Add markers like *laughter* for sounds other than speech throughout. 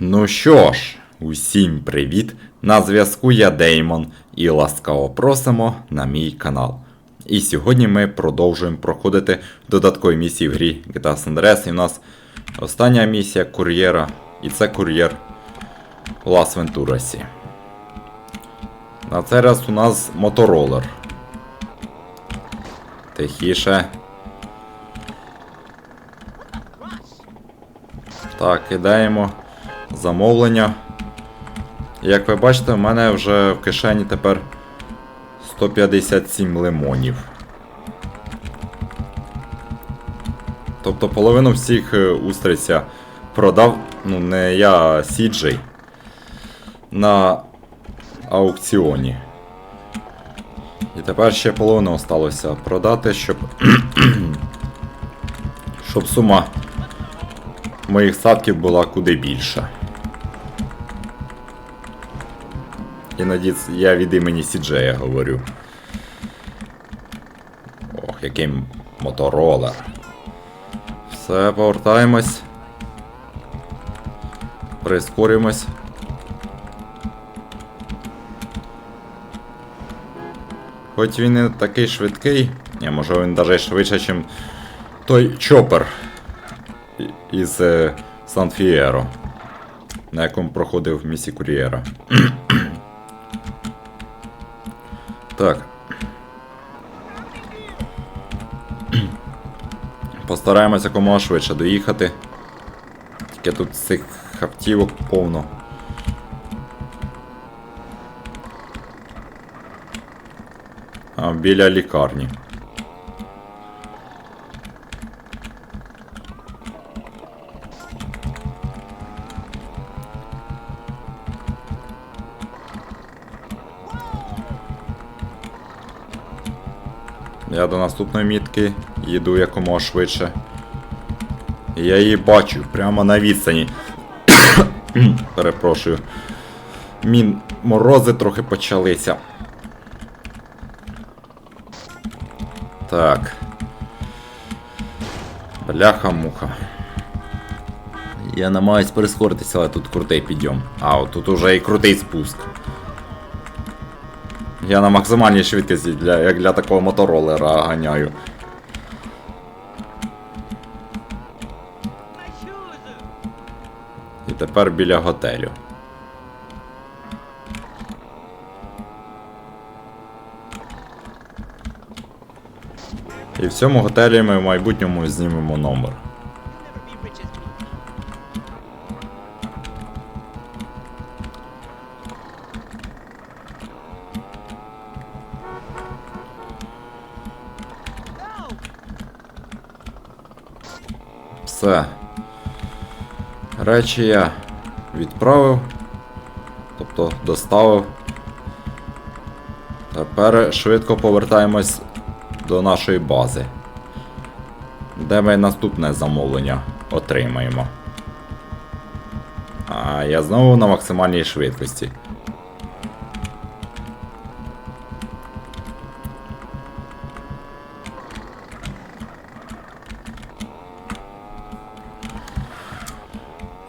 Ну що ж, усім привіт! На зв'язку я Деймон і ласкаво просимо на мій канал. І сьогодні ми продовжуємо проходити додаткові місії в грі GTA San Andreas. І в нас остання місія кур'єра, і це кур'єр в Лас Вентурасі. На цей раз у нас моторолер. Тихіше. Так, кидаємо замовлення. Як ви бачите, в мене вже в кишені тепер 157 лимонів. Тобто половину всіх е, устриця продав, ну не я, Сіджей, на аукціоні. І тепер ще половину осталося продати, щоб. *clears throat* щоб сума моїх статків була куди більша. Іноді я від імені Сіджея говорю. Ох, який моторолер. Все, повертаємось. Прискорюємось. Хоч він і такий швидкий, ні, може він навіть швидше, ніж той чопер із е, Сан-Фієро, на якому проходив місі кур'єра. Так. Постараємося якомога швидше доїхати. Тільки тут цих хаптівок повно. А, біля лікарні. Я до наступної мітки їду якомога швидше. Я її бачу прямо на відстані. *coughs* Перепрошую. Мін морози трохи почалися. Так. Бляха-муха. Я намагаюсь прискоритися, але тут крутий підйом. А, от тут уже і крутий спуск. Я на максимальній швидкості, для, як для такого моторолера ганяю. І тепер біля готелю. І в цьому готелі ми в майбутньому знімемо номер. Все. Речі я відправив. Тобто доставив. Тепер швидко повертаємось до нашої бази. Де ми наступне замовлення отримаємо. А я знову на максимальній швидкості.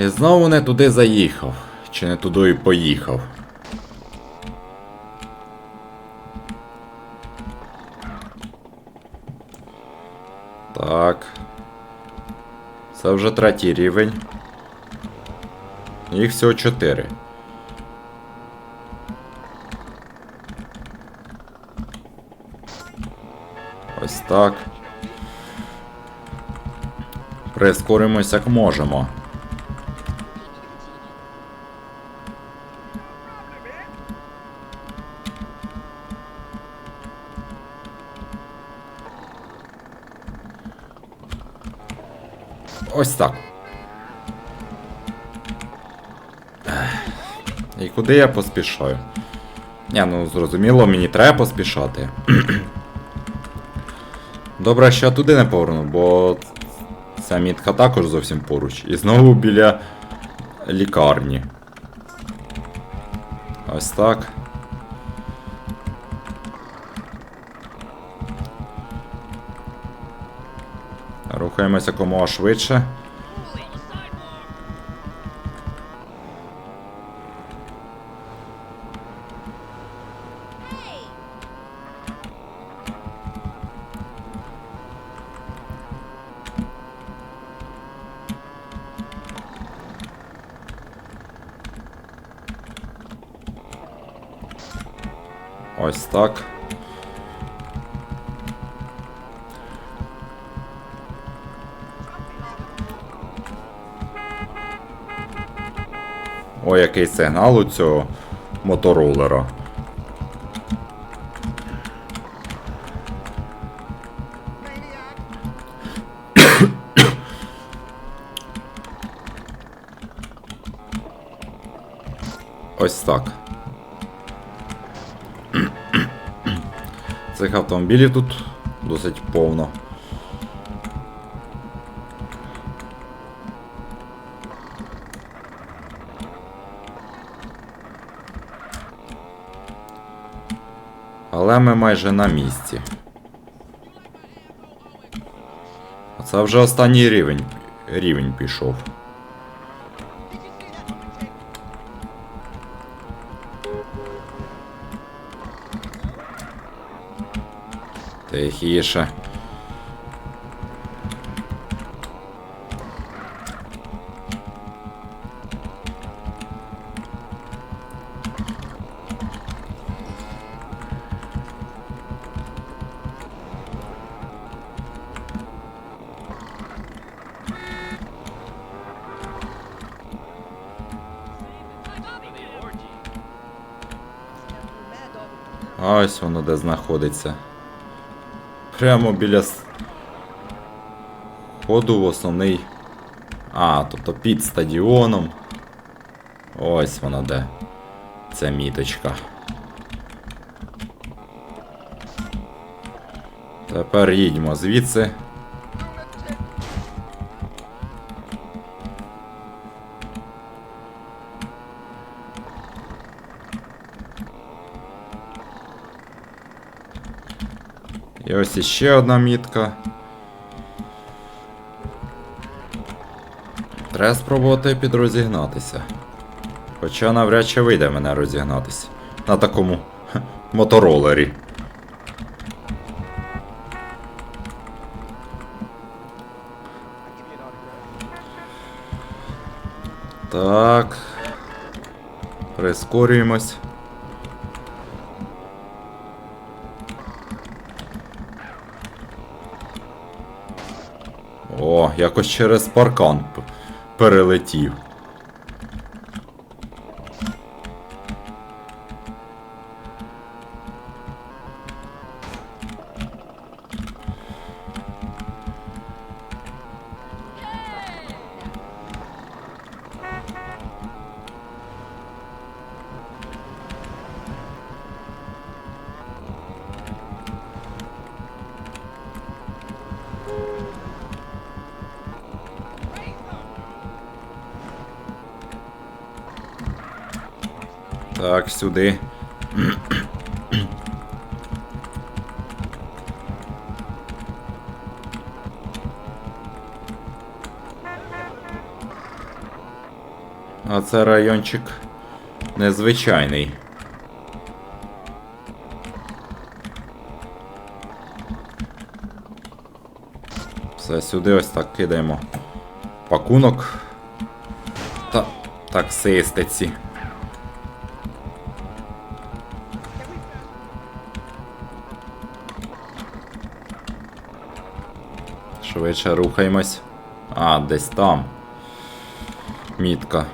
І знову не туди заїхав. Чи не туди і поїхав. Так. Це вже третій рівень. Їх всього чотири. Ось так. Прискоримось як можемо. Ось так. І куди я поспішаю? Ні, ну зрозуміло, мені треба поспішати. *clears throat* Добре, що я туди не поверну, бо ця мітка також зовсім поруч. І знову біля лікарні. Ось так. рухаємося якомога швидше. Ось так. О, який сигнал у цього моторолера. *coughs* Ось так. *coughs* Цих автомобілів тут досить повно. Але ми майже на місці. Це вже останній рівень, рівень пішов. Тихіше. А ось воно де знаходиться. Прямо біля входу в основний. А, тобто під стадіоном. Ось воно де. Ця міточка. Тепер їдьмо звідси. Ось іще одна мітка. Треба спробувати підрозігнатися. Хоча навряд чи вийде мене розігнатися. На такому хе, *laughs* моторолері. Так. Прискорюємось. О, якось через паркан перелетів. Так, сюди. А це райончик незвичайний. Все, сюди ось так кидаємо пакунок. Та таксистиці. Швидше рухаємось. А, десь там. Мітка.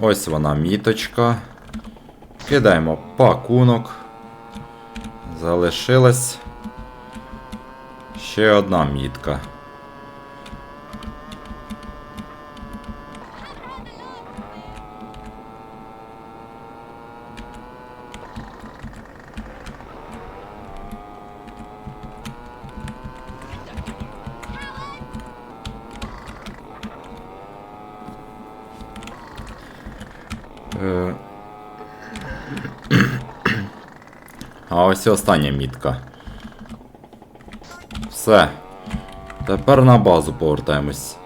Ось вона міточка. Кидаємо пакунок. Залишилась ще одна мітка. Ось і остання мітка. Все. Тепер на базу повертаємось.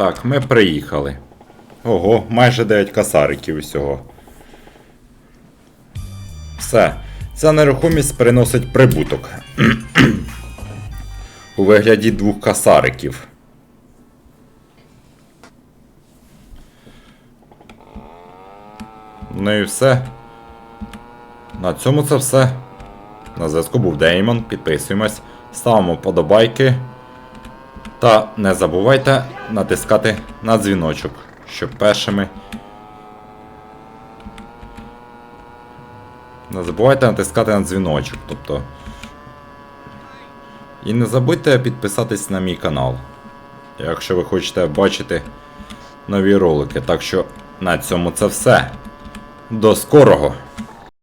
Так, ми приїхали. Ого, майже 9 касариків усього. Все. Ця нерухомість приносить прибуток. *clears throat* У вигляді двох касариків. Ну і все. На цьому це все. На зв'язку був Деймон. Підписуємось, ставимо подобайки. Та не забувайте натискати на дзвіночок, щоб першими. Не забувайте натискати на дзвіночок, тобто. І не забудьте підписатись на мій канал, якщо ви хочете бачити нові ролики. Так що на цьому це все. До скорого!